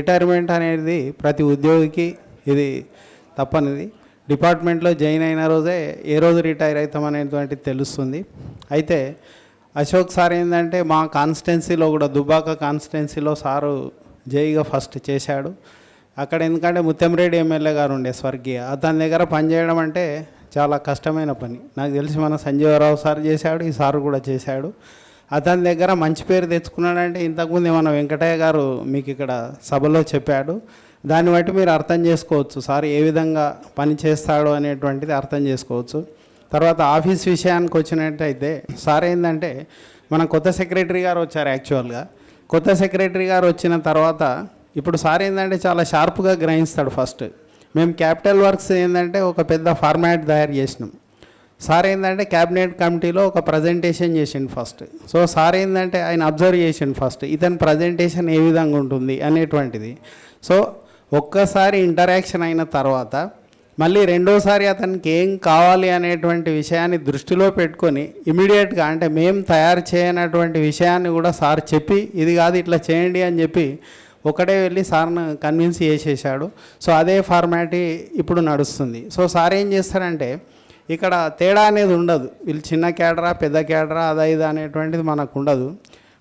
Retirement అనేది ప్రతి ఉద్యోగికి ఇది తప్పనిది. డిపార్ట్మెంట్లో జాయిన్ అయిన రోజే ఏ రోజు రిటైర్ అవుతామనేటువంటి తెలుస్తుంది. అయితే అశోక్ సార్ ఏంటంటే మా కాన్స్టిట్యున్సీలో కూడా దుబ్బాక కాన్స్టిట్యున్సీలో సారు జైగా ఫస్ట్ చేశాడు. అక్కడ ఎందుకంటే ముత్యంరెడ్డి ఎమ్మెల్యే గారు ఉండే స్వర్గీయ. అతని దగ్గర పనిచేయడం అంటే చాలా కష్టమైన పని. నాకు తెలిసి మన సంజీవరావు సార్ చేశాడు ఈ సారు కూడా చేశాడు. అతని దగ్గర మంచి పేరు తెచ్చుకున్నాడంటే ఇంతకుముందు మన వెంకటయ్య గారు మీకు ఇక్కడ సభలో చెప్పాడు. దాన్ని బట్టి మీరు అర్థం చేసుకోవచ్చు. సార్ ఏ విధంగా పని చేస్తాడు అనేటువంటిది అర్థం చేసుకోవచ్చు. తర్వాత ఆఫీస్ విషయానికి వచ్చినట్టయితే సార్ ఏంటంటే మన కొత్త సెక్రటరీ గారు వచ్చారు యాక్చువల్గా. కొత్త సెక్రటరీ గారు వచ్చిన తర్వాత ఇప్పుడు సార్ ఏంటంటే చాలా షార్ప్గా గ్రహిస్తాడు ఫస్ట్. మేము క్యాపిటల్ వర్క్స్ ఏంటంటే ఒక పెద్ద ఫార్మాట్ తయారు చేసినాం. సార్ ఏంటంటే క్యాబినెట్ కమిటీలో ఒక ప్రజెంటేషన్ చేసిండు ఫస్ట్. సో సార్ ఏంటంటే ఆయన అబ్జర్వ్ చేసిండు ఫస్ట్ ఇతని ప్రజెంటేషన్ ఏ విధంగా ఉంటుంది అనేటువంటిది. సో ఒక్కసారి ఇంటరాక్షన్ అయిన తర్వాత మళ్ళీ రెండోసారి అతనికి ఏం కావాలి అనేటువంటి విషయాన్ని దృష్టిలో పెట్టుకొని ఇమీడియట్గా అంటే మేము తయారు చేయనటువంటి విషయాన్ని కూడా సార్ చెప్పి ఇది కాదు ఇట్లా చేయండి అని చెప్పి ఒకటే వెళ్ళి సార్ను కన్విన్స్ చేసేసాడు సో అదే ఫార్మాటీ ఇప్పుడు నడుస్తుంది. సో సార్ ఏం చేస్తారంటే ఇక్కడ తేడా అనేది ఉండదు. వీళ్ళు చిన్న కేడరా పెద్ద కేడరా అదా ఇది అనేటువంటిది మనకు ఉండదు.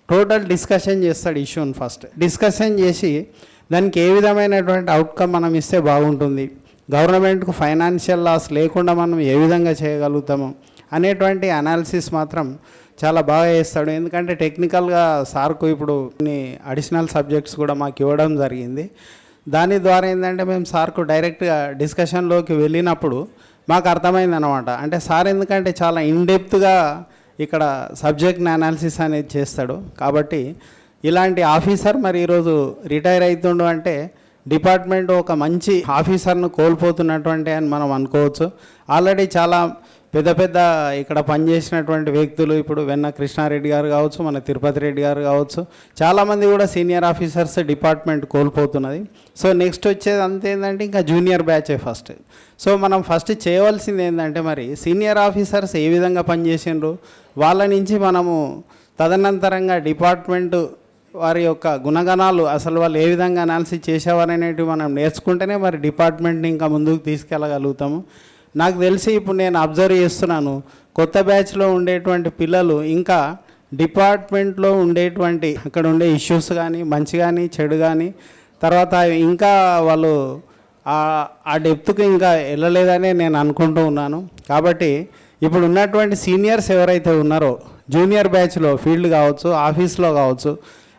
టోటల్ డిస్కషన్ చేస్తాడు ఇష్యూని ఫస్ట్ డిస్కషన్ చేసి దానికి ఏ విధమైనటువంటి అవుట్కమ్ మనం ఇస్తే బాగుంటుంది? గవర్నమెంట్కు ఫైనాన్షియల్ లాస్ లేకుండా మనం ఏ విధంగా చేయగలుగుతాము? అనేటువంటి అనాలిసిస్ మాత్రం చాలా బాగా చేస్తాడు. ఎందుకంటే టెక్నికల్గా సార్కు ఇప్పుడు కొన్ని అడిషనల్ సబ్జెక్ట్స్ కూడా మాకు ఇవ్వడం జరిగింది. దాని ద్వారా ఏంటంటే మేము సార్కు డైరెక్ట్గా డిస్కషన్లోకి వెళ్ళినప్పుడు మాకు అర్థమైంది అనమాట అంటే సార్ ఎందుకంటే చాలా ఇన్డెప్త్గా ఇక్కడ సబ్జెక్ట్ని అనాలిసిస్ అనేది చేస్తాడు. కాబట్టి ఇలాంటి ఆఫీసర్ మరి ఈరోజు రిటైర్ అవుతుండు అంటే డిపార్ట్మెంట్ ఒక మంచి ఆఫీసర్ను కోల్పోతున్నటువంటి అని మనం అనుకోవచ్చు. ఆల్రెడీ చాలా పెద్ద పెద్ద ఇక్కడ పనిచేసినటువంటి వ్యక్తులు ఇప్పుడు వెన్న కృష్ణారెడ్డి గారు కావచ్చు మన తిరుపతి రెడ్డి గారు కావచ్చు చాలామంది కూడా సీనియర్ ఆఫీసర్స్ డిపార్ట్మెంట్ కోల్పోతున్నది. సో నెక్స్ట్ వచ్చేది అంత ఏంటంటే ఇంకా జూనియర్ బ్యాచే ఫస్ట్. సో మనం ఫస్ట్ చేయవలసింది ఏంటంటే మరి సీనియర్ ఆఫీసర్స్ ఏ విధంగా పనిచేసిండ్రు వాళ్ళ నుంచి మనము తదనంతరంగా డిపార్ట్మెంట్ వారి యొక్క గుణగణాలు అసలు వాళ్ళు ఏ విధంగా అనాలిసిస్ చేసేవారనేటివి మనం నేర్చుకుంటేనే మరి డిపార్ట్మెంట్ని ఇంకా ముందుకు తీసుకెళ్ళగలుగుతాము. నాకు తెలిసి ఇప్పుడు నేను అబ్జర్వ్ చేస్తున్నాను కొత్త బ్యాచ్లో ఉండేటువంటి పిల్లలు ఇంకా డిపార్ట్మెంట్లో ఉండేటువంటి అక్కడ ఉండే ఇష్యూస్ కానీ మంచి కానీ చెడు కానీ తర్వాత ఇంకా వాళ్ళు ఆ- ఆ డెప్త్కి ఇంకా వెళ్ళలేదని నేను అనుకుంటూ ఉన్నాను. కాబట్టి ఇప్పుడు ఉన్నటువంటి సీనియర్స్ ఎవరైతే ఉన్నారో జూనియర్ బ్యాచ్లో ఫీల్డ్ కావచ్చు ఆఫీస్లో కావచ్చు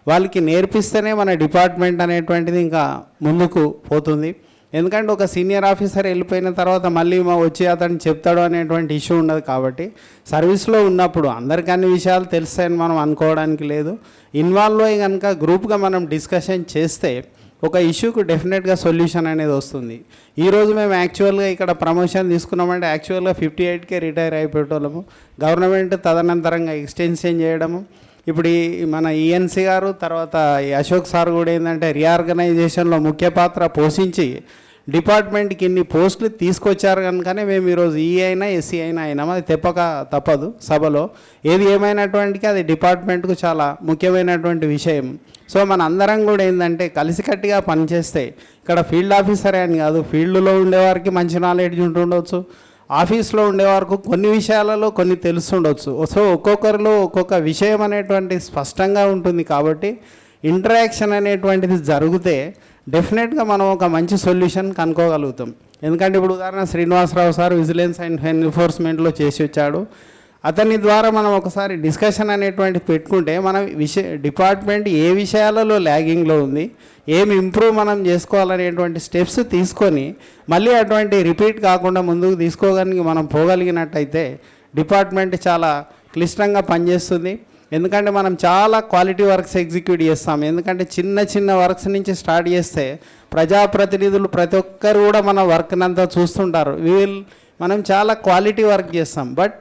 వాళ్ళకి నేర్పిస్తేనే మన డిపార్ట్మెంట్ అనేటువంటిది ఇంకా ముందుకు పోతుంది. ఎందుకంటే ఒక సీనియర్ ఆఫీసర్ వెళ్ళిపోయిన తర్వాత మళ్ళీ మా వచ్చి అతను చెప్తాడు అనేటువంటి ఇష్యూ ఉండదు కాబట్టి సర్వీస్లో ఉన్నప్పుడు అందరికీ అన్ని విషయాలు తెలుస్తాయని మనం అనుకోవడానికి లేదు. ఇన్వాల్వ్ అయ్యి కనుక గ్రూప్గా మనం డిస్కషన్ చేస్తే ఒక ఇష్యూకు డెఫినెట్గా సొల్యూషన్ అనేది వస్తుంది. ఈరోజు మేము యాక్చువల్గా ఇక్కడ ప్రమోషన్ తీసుకున్నామంటే యాక్చువల్గా ఫిఫ్టీ ఎయిట్కే రిటైర్ అయిపోయేటోళ్ళము. గవర్నమెంట్ తదనంతరంగా ఎక్స్టెన్షన్ చేయడము. ఇప్పుడు ఈ మన ఈఎన్సీ గారు తర్వాత ఈ అశోక్ సార్ కూడా ఏంటంటే రీఆర్గనైజేషన్లో ముఖ్య పాత్ర పోషించి డిపార్ట్మెంట్కి ఇన్ని పోస్టులు తీసుకొచ్చారు కనుకనే మేము ఈరోజు ఈ అయినా ఎస్సీ అయినా అయినాం అది తెప్పక తప్పదు సభలో. ఏది ఏమైనటువంటికి అది డిపార్ట్మెంట్కు చాలా ముఖ్యమైనటువంటి విషయం. సో మన అందరం కూడా ఏంటంటే కలిసికట్టుగా పనిచేస్తే ఇక్కడ ఫీల్డ్ ఆఫీసరే అని కాదు ఫీల్డ్లో ఉండేవారికి మంచి నాలెడ్జ్ ఉంటుండొచ్చు. ఆఫీస్లో ఉండేవారికి కొన్ని విషయాలలో కొన్ని తెలుస్తుండొచ్చు సో ఒక్కొక్కరిలో ఒక్కొక్క విషయం అనేటువంటి స్పష్టంగా ఉంటుంది కాబట్టి ఇంటరాక్షన్ అనేటువంటిది జరిగితే డెఫినెట్గా మనం ఒక మంచి సొల్యూషన్ కనుక్కోగలుగుతాం. ఎందుకంటే ఇప్పుడు ఉదాహరణ శ్రీనివాసరావు సార్ విజిలెన్స్ అండ్ ఎన్ఫోర్స్మెంట్లో చేసి వచ్చాడు. అతని ద్వారా మనం ఒకసారి డిస్కషన్ అనేటువంటి పెట్టుకుంటే మనం విషయ డిపార్ట్మెంట్ ఏ విషయాలలో ల్యాగింగ్లో ఉంది ఏమి ఇంప్రూవ్ మనం చేసుకోవాలనేటువంటి స్టెప్స్ తీసుకొని మళ్ళీ అటువంటి రిపీట్ కాకుండా ముందుకు తీసుకోగలిగి మనం పోగలిగినట్టయితే డిపార్ట్మెంట్ చాలా క్లిష్టంగా పనిచేస్తుంది. ఎందుకంటే మనం చాలా క్వాలిటీ వర్క్స్ ఎగ్జిక్యూట్ చేస్తాం. ఎందుకంటే చిన్న చిన్న వర్క్స్ నుంచి స్టార్ట్ చేస్తే ప్రజాప్రతినిధులు ప్రతి ఒక్కరు కూడా మన వర్క్నంతా చూస్తుంటారు. వీల్ మనం చాలా క్వాలిటీ వర్క్ చేస్తాం. బట్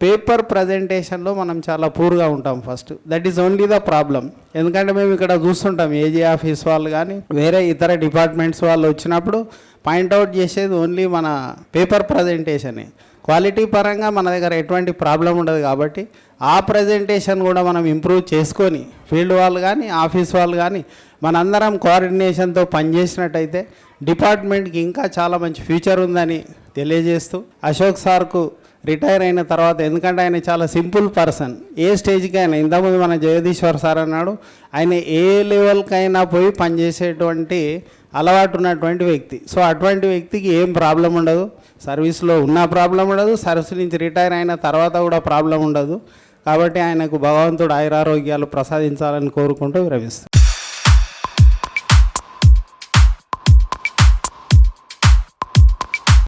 పేపర్ ప్రజెంటేషన్లో మనం చాలా పూర్గా ఉంటాం first. That is only the problem ఎందుకంటే మేము ఇక్కడ చూస్తుంటాం ఏజీ ఆఫీస్ వాళ్ళు కానీ వేరే ఇతర డిపార్ట్మెంట్స్ వాళ్ళు వచ్చినప్పుడు పాయింట్అవుట్ చేసేది ఓన్లీ మన పేపర్ ప్రజెంటేషనే. క్వాలిటీ పరంగా మన దగ్గర ఎటువంటి ప్రాబ్లం ఉండదు కాబట్టి ఆ ప్రజెంటేషన్ కూడా మనం ఇంప్రూవ్ చేసుకొని ఫీల్డ్ వాళ్ళు కానీ ఆఫీస్ వాళ్ళు కానీ మనందరం కోఆర్డినేషన్తో పనిచేసినట్టయితే డిపార్ట్మెంట్కి ఇంకా చాలా మంచి ఫ్యూచర్ ఉందని తెలియజేస్తూ అశోక్ సార్కు రిటైర్ అయిన తర్వాత ఎందుకంటే ఆయన చాలా సింపుల్ పర్సన్. ఏ స్టేజ్కి అయినా ఇంతకుముందు మన జగదీశ్వర్ సార్ అన్నాడు ఆయన ఏ లెవెల్కైనా పోయి పనిచేసేటువంటి అలవాటు ఉన్నటువంటి వ్యక్తి. సో అటువంటి వ్యక్తికి ఏం ప్రాబ్లం ఉండదు. సర్వీస్లో ఉన్న ప్రాబ్లం ఉండదు. సర్వీస్ నుంచి రిటైర్ అయిన తర్వాత కూడా ప్రాబ్లం ఉండదు. కాబట్టి ఆయనకు భగవంతుడు ఆయురారోగ్యాలు ప్రసాదించాలని కోరుకుంటూ విరమిస్తాను